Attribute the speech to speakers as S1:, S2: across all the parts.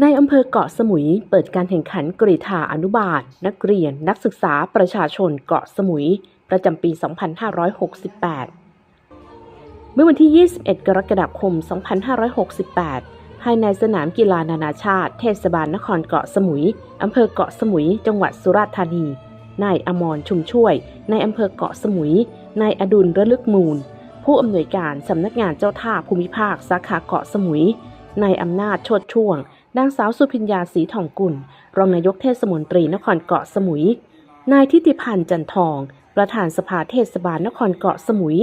S1: ในอำเภอเกาะสมุยเปิดการแข่งขันกรีธาอนุบาล นักเรียน นักศึกษาประชาชนเกาะสมุย ประจำปี 2568 เมื่อวันที่ 21 กรกฎาคม 2568 ภายในสนามกีฬานานาชาติ เทศบาลนครเกาะสมุยอำเภอเกาะสมุย จังหวัดสุราษฎร์ธานี นายอมรชุมช่วยในอำเภอเกาะสมุย นายอดุลระลึกมูล ผู้อำนวยการสำนักงานเจ้าท่าภูมิภาคสาขาเกาะสมุย นายอำนาจโชดช่วง นางสาวสุพิญญาศรีทองกุล รองนายกเทศมนตรีนครเกาะสมุย นายทิติพันธ์จันทอง ประธานสภาเทศบาลนครเกาะสมุย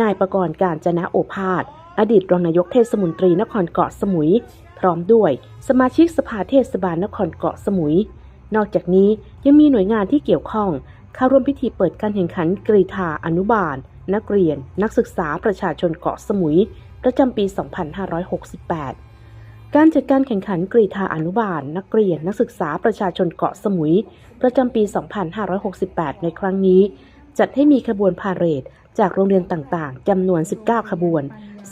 S1: นายประกรณ์การจนะโอภาส อดีตรองนายกเทศมนตรีนครเกาะสมุย พร้อมด้วยสมาชิกสภาเทศบาลนครเกาะสมุย นอกจากนี้ยังมีหน่วยงานที่เกี่ยวข้องเข้าร่วมพิธีเปิดการแข่งขันกรีธาอนุบาล นักเรียน นักศึกษาประชาชนเกาะสมุย ประจำปี 2568 การจัดการแข่งขันกรีธาอนุบาล นักเรียนนักศึกษาประชาชนเกาะสมุย ประจำปี 2568 ในครั้งนี้ จัดให้มีขบวนพาเหรดจากโรงเรียนต่างๆจำนวน 19 ขบวน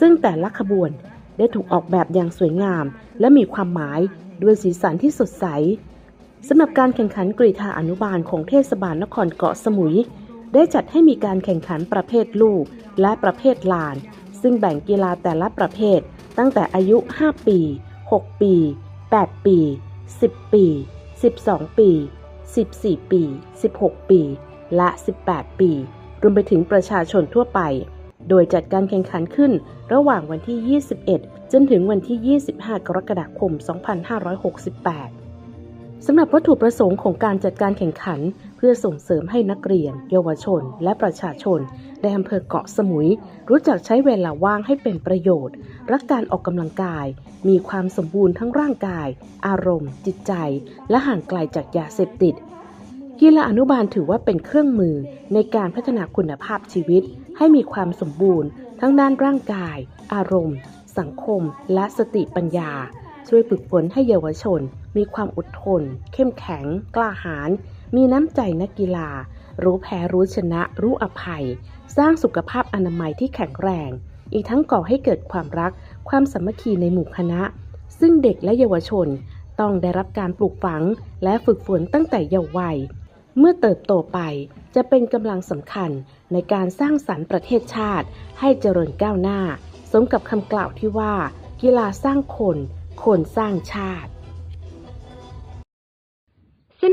S1: ซึ่งแต่ละขบวนได้ถูกออกแบบอย่างสวยงาม และมีความหมายด้วยสีสันที่สดใสสำหรับการแข่งขันกรีธาอนุบาลของเทศบาลนครเกาะสมุย ได้จัดให้มีการแข่งขันประเภทลูกและประเภทลาน ซึ่งแบ่งกีฬาแต่ละประเภทตั้งแต่อายุ 5 ปี 6 ปี 8 ปี 10 ปี 12 ปี 14 ปี 16 ปี และ 18 ปี รวมไปถึงประชาชนทั่วไป โดยจัดการแข่งขันขึ้นระหว่างวันที่ 21 จนถึงวันที่ 25 กรกฎาคม 2568 สำหรับวัตถุประสงค์ของการจัดการแข่งขัน เพื่อส่งเสริมให้นักเรียน เยาวชน และประชาชนในอำเภอเกาะสมุย รู้จักใช้เวลาว่างให้เป็นประโยชน์ รักการออกกำลังกาย มีความสมบูรณ์ทั้งร่างกาย อารมณ์ จิตใจ และห่างไกลจากยาเสพติด กีฬาอนุบาลถือว่าเป็นเครื่องมือในการพัฒนาคุณภาพชีวิต ให้มีความสมบูรณ์ ทั้งด้านร่างกาย อารมณ์ สังคม และสติปัญญา ช่วยฝึกฝนให้เยาวชน มีความอดทน เข้มแข็ง กล้าหาญ มีน้ำใจนักกีฬา รู้แพ้รู้ชนะ รู้อภัย สร้างสุขภาพอนามัยที่แข็งแรง อีกทั้งก่อให้เกิดความรัก ความสามัคคีในหมู่คณะ ซึ่งเด็กและเยาวชน ต้องได้รับการปลูกฝัง และฝึกฝนตั้งแต่เยาว์วัย เมื่อเติบโตไปจะเป็นกำลังสำคัญในการสร้างสรรค์ประเทศชาติ ให้เจริญก้าวหน้า สมกับคำกล่าวที่ว่า กีฬาสร้างคน คนสร้างชาติ